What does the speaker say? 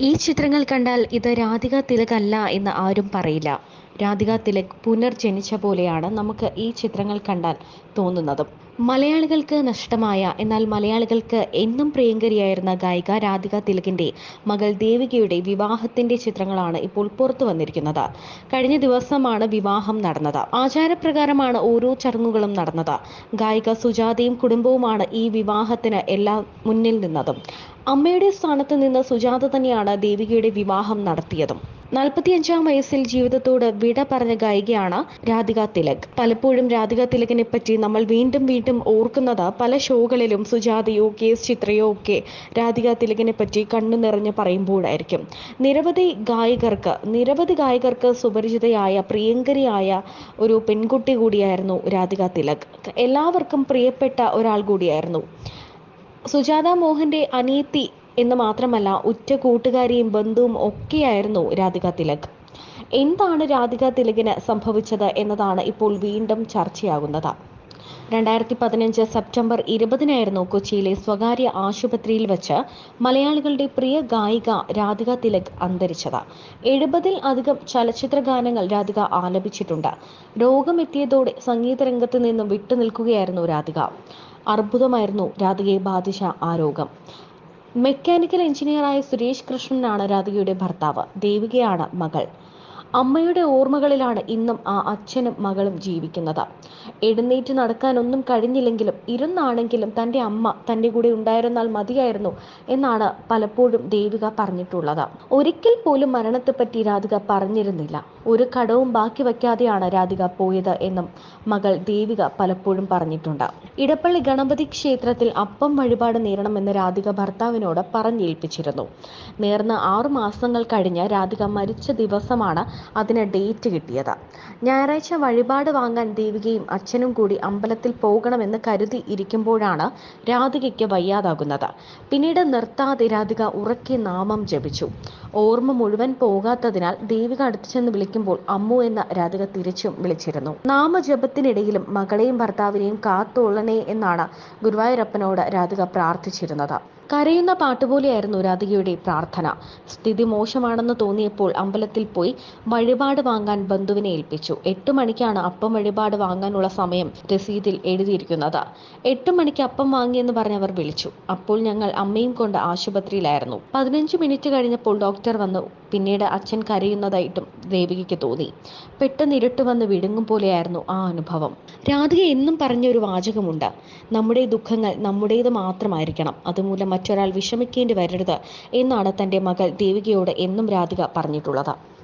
ഈ ചിത്രങ്ങൾ കണ്ടാൽ ഇത് രാധിക തിലക് അല്ല എന്ന് ആരും പറയില്ല. രാധിക തിലക് പുനർജനിച്ച പോലെയാണ് നമുക്ക് ഈ ചിത്രങ്ങൾ കണ്ടാൽ തോന്നുന്നതും. മലയാളികൾക്ക് നഷ്ടമായ എന്നാൽ മലയാളികൾക്ക് എന്നും പ്രിയങ്കരിയായിരുന്ന ഗായിക രാധിക തിലകിന്റെ മകൾ ദേവികയുടെ വിവാഹത്തിന്റെ ചിത്രങ്ങളാണ് ഇപ്പോൾ പുറത്തു വന്നിരിക്കുന്നത്. കഴിഞ്ഞ ദിവസമാണ് വിവാഹം നടന്നത്. ആചാരപ്രകാരമാണ് ഓരോ ചടങ്ങുകളും നടന്നത്. ഗായിക സുജാതയും കുടുംബവുമാണ് ഈ വിവാഹത്തിന് എല്ലാം മുന്നിൽ നിന്നതും. അമ്മയുടെ സ്ഥാനത്ത് നിന്ന് സുജാത തന്നെയാണ് ദേവികയുടെ വിവാഹം നടത്തിയതും. നാൽപ്പത്തിയഞ്ചാം വയസ്സിൽ ജീവിതത്തോട് വിട പറഞ്ഞ ഗായികയാണ് രാധിക തിലക്. പലപ്പോഴും രാധിക തിലകിനെ പറ്റി നമ്മൾ വീണ്ടും വീണ്ടും ഓർക്കുന്നത് പല ഷോകളിലും സുജാതയോ കെ എസ് ചിത്രയോ ഒക്കെ രാധിക തിലകിനെ പറ്റി കണ്ണു നിറഞ്ഞ് പറയുമ്പോഴായിരിക്കും. നിരവധി ഗായകർക്ക് നിരവധി ഗായകർക്ക് സുപരിചിതയായ പ്രിയങ്കരിയായ ഒരു പെൺകുട്ടി കൂടിയായിരുന്നു രാധിക തിലക്. എല്ലാവർക്കും പ്രിയപ്പെട്ട ഒരാൾ കൂടിയായിരുന്നു. സുജാത മോഹന്റെ അനിയത്തി എന്ന് മാത്രമല്ല ഉറ്റ കൂട്ടുകാരിയും ബന്ധുവും ഒക്കെയായിരുന്നു രാധിക തിലക്. എന്താണ് രാധിക തിലകിന് സംഭവിച്ചത് എന്നതാണ് ഇപ്പോൾ വീണ്ടും ചർച്ചയാകുന്നത്. രണ്ടായിരത്തി പതിനഞ്ച് സെപ്റ്റംബർ ഇരുപതിനായിരുന്നു കൊച്ചിയിലെ സ്വകാര്യ ആശുപത്രിയിൽ വെച്ച് മലയാളികളുടെ പ്രിയ ഗായിക രാധിക തിലക് അന്തരിച്ചത്. എഴുപതിൽ അധികം ചലച്ചിത്ര ഗാനങ്ങൾ രാധിക ആലപിച്ചിട്ടുണ്ട്. രോഗമെത്തിയതോടെ സംഗീത രംഗത്ത് നിന്നും വിട്ടുനിൽക്കുകയായിരുന്നു രാധിക. അർബുദമായിരുന്നു രാധികയെ ബാധിച്ച ആ രോഗം. മെക്കാനിക്കൽ എഞ്ചിനീയറായ സുരേഷ് കൃഷ്ണനാണ് രാധികയുടെ ഭർത്താവ്. ദേവികയാണ് മകൾ. അമ്മയുടെ ഓർമ്മകളിലാണ് ഇന്നും ആ അച്ഛനും മകളും ജീവിക്കുന്നത്. എഴുന്നേറ്റ് നടക്കാനൊന്നും കഴിഞ്ഞില്ലെങ്കിലും ഇരുന്നാണെങ്കിലും തന്റെ അമ്മ തന്റെ കൂടെ ഉണ്ടായിരുന്നാൽ മതിയായിരുന്നു എന്നാണ് പലപ്പോഴും ദേവിക പറഞ്ഞിട്ടുള്ളത്. ഒരിക്കൽ പോലും മരണത്തെപ്പറ്റി രാധിക പറഞ്ഞിരുന്നില്ല. ഒരു കടവും ബാക്കി വയ്ക്കാതെയാണ് രാധിക പോയത് എന്നും മകൾ ദേവിക പലപ്പോഴും പറഞ്ഞിട്ടുണ്ട്. ഇടപ്പള്ളി ഗണപതി ക്ഷേത്രത്തിൽ അപ്പം വഴിപാട് നേരണമെന്ന് രാധിക ഭർത്താവിനോട് പറഞ്ഞേൽപ്പിച്ചിരുന്നു. നേർന്ന് ആറു മാസങ്ങൾ കഴിഞ്ഞ് രാധിക മരിച്ച ദിവസമാണ് അതിന് ഡേറ്റ് കിട്ടിയത്. ഞായറാഴ്ച വഴിപാട് വാങ്ങാൻ ദേവികയും അച്ഛനും കൂടി അമ്പലത്തിൽ പോകണമെന്ന് കരുതി ഇരിക്കുമ്പോഴാണ് രാധികയ്ക്ക് വയ്യാതാകുന്നത്. പിന്നീട് നിർത്താതെ രാധിക ഉറക്കെ നാമം ജപിച്ചു. ഓർമ്മ മുഴുവൻ പോകാത്തതിനാൽ ദേവിക അടുത്തു ചെന്ന് വിളിക്കുമ്പോൾ അമ്മു എന്ന രാധിക തിരിച്ചും വിളിച്ചിരുന്നു. നാമജപത്തിനിടയിലും മകളെയും ഭർത്താവിനെയും കാത്തോളണേ എന്നാണ് ഗുരുവായൂരപ്പനോട് രാധിക പ്രാർത്ഥിച്ചിരുന്നത്. കരയുന്ന പാട്ടുപോലെയായിരുന്നു രാധികയുടെ പ്രാർത്ഥന. സ്ഥിതി മോശമാണെന്ന് തോന്നിയപ്പോൾ അമ്പലത്തിൽ പോയി വഴിപാട് വാങ്ങാൻ ബന്ധുവിനെ ഏൽപ്പിച്ചു. എട്ട് മണിക്കാണ് അപ്പം വഴിപാട് വാങ്ങാനുള്ള സമയം രസീതിൽ എഴുതിയിരിക്കുന്നത്. എട്ട് മണിക്ക് അപ്പം വാങ്ങിയെന്ന് പറഞ്ഞവർ വിളിച്ചു. അപ്പോൾ ഞങ്ങൾ അമ്മയും കൊണ്ട് ആശുപത്രിയിലായിരുന്നു. പതിനഞ്ച് മിനിറ്റ് കഴിഞ്ഞപ്പോൾ ഡോക്ടർ വന്നു. പിന്നീട് അച്ഛൻ കരയുന്നതായിട്ടും ദേവികയ്ക്ക് തോന്നി. പെട്ടെന്ന് ഇരുട്ട് വന്ന് വിടുങ്ങും പോലെയായിരുന്നു ആ അനുഭവം. രാധിക എന്നും പറഞ്ഞൊരു വാചകമുണ്ട്. നമ്മുടെ ദുഃഖങ്ങൾ നമ്മുടേത് മാത്രമായിരിക്കണം. അതുമൂലം മറ്റൊരാൾ വിഷമിക്കേണ്ടി വരരുത് എന്നാണ് തന്റെ മകൾ ദേവികയോട് എന്നും രാധിക പറഞ്ഞിട്ടുള്ളത്.